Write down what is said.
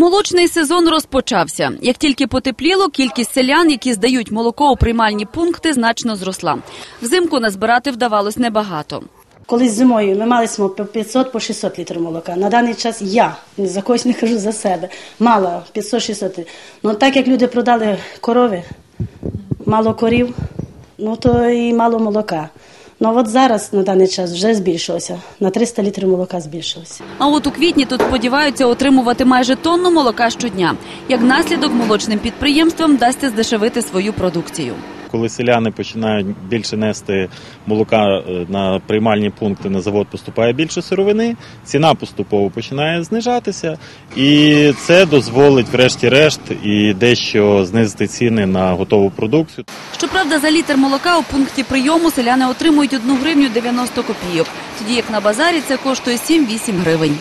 Молочний сезон розпочався. Як тільки потепліло, кількість селян, які здають молоко у приймальні пункти, значно зросла. Взимку назбирати вдавалось небагато. Колись зимою ми мали по 500 по 600 літрів молока. На даний час я за когось не кажу за себе. Мала 500-600. Ну так як люди продали корови, мало корів, ну то і мало молока. Ну от зараз на даний час вже збільшилося. На 300 літрів молока збільшилося. А от у квітні тут сподіваються отримувати майже тонну молока щодня. Як наслідок молочним підприємствам вдасться здешевити свою продукцію. Коли селяни починають більше нести молока е, на приймальні пункти, на завод поступає більше сировини, ціна поступово починає знижатися, і це дозволить, врешті-решт, і дещо знизити ціни на готову продукцію. Щоправда, за літр молока у пункті прийому селяни отримують 1 гривню 90 копійок, тоді як на базарі це коштує 7-8 гривень.